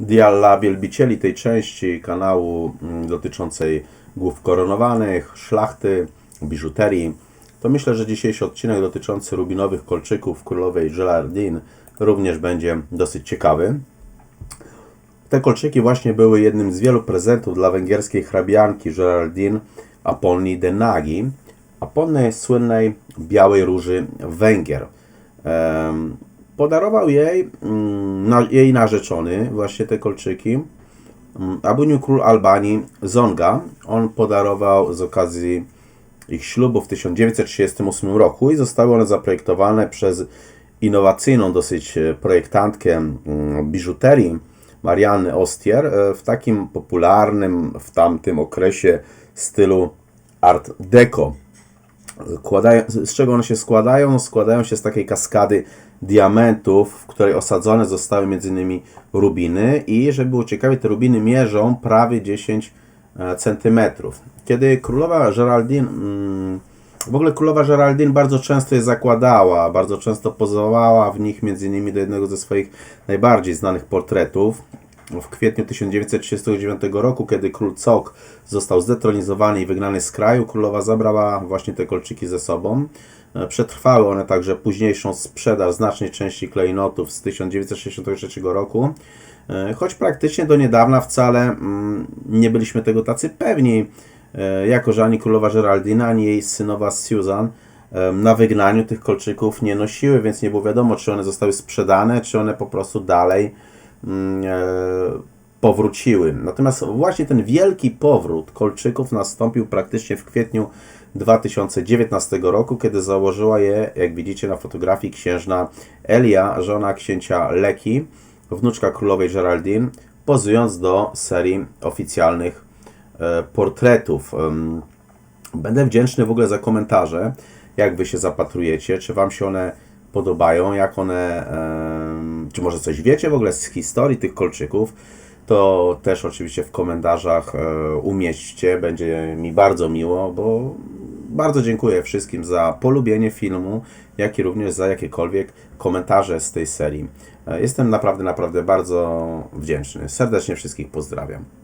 Dla wielbicieli tej części kanału mm, dotyczącej głów koronowanych, szlachty, biżuterii, to myślę, że dzisiejszy odcinek dotyczący rubinowych kolczyków królowej Geraldine również będzie dosyć ciekawy. Te kolczyki właśnie były jednym z wielu prezentów dla węgierskiej hrabianki Geraldine Apolni de Nagi, Apolny słynnej białej róży Węgier. Podarował jej mm, na, jej narzeczony właśnie te kolczyki. Mm, Abuniu król Albanii Zonga. On podarował z okazji ich ślubu w 1938 roku i zostały one zaprojektowane przez innowacyjną dosyć e, projektantkę mm, biżuterii Marianny Ostier e, w takim popularnym w tamtym okresie stylu Art Deco. Kładają, z czego one się składają? Składają się z takiej kaskady diamentów, w której osadzone zostały m.in. rubiny i żeby było ciekawie, te rubiny mierzą prawie 10 cm. Kiedy królowa Geraldine, mm, w ogóle królowa Geraldine bardzo często je zakładała, bardzo często pozowała w nich m.in. do jednego ze swoich najbardziej znanych portretów. W kwietniu 1939 roku, kiedy król Cok został zdetronizowany i wygnany z kraju, królowa zabrała właśnie te kolczyki ze sobą. E, Przetrwały one także późniejszą sprzedaż znacznej części klejnotów z 1963 roku, E, choć praktycznie do niedawna wcale mm, nie byliśmy tego tacy pewni, e, jako że ani królowa Geraldina, ani jej synowa Susan na wygnaniu tych kolczyków nie nosiły, więc nie było wiadomo, czy one zostały sprzedane, czy one po prostu dalej powróciły. Natomiast właśnie ten wielki powrót kolczyków nastąpił praktycznie w kwietniu 2019 roku, kiedy założyła je, jak widzicie na fotografii, księżna Elia, żona księcia Leki, wnuczka królowej Geraldine, pozując do serii oficjalnych e, portretów. Będę wdzięczny w ogóle za komentarze, jak Wy się zapatrujecie, czy Wam się one podobają, jak one, em, czy może coś wiecie w ogóle z historii tych kolczyków, to też oczywiście w komentarzach e, umieśćcie, będzie mi bardzo miło, bo bardzo dziękuję wszystkim za polubienie filmu, jak i również za jakiekolwiek komentarze z tej serii. E, Jestem naprawdę, naprawdę bardzo wdzięczny. Serdecznie wszystkich pozdrawiam.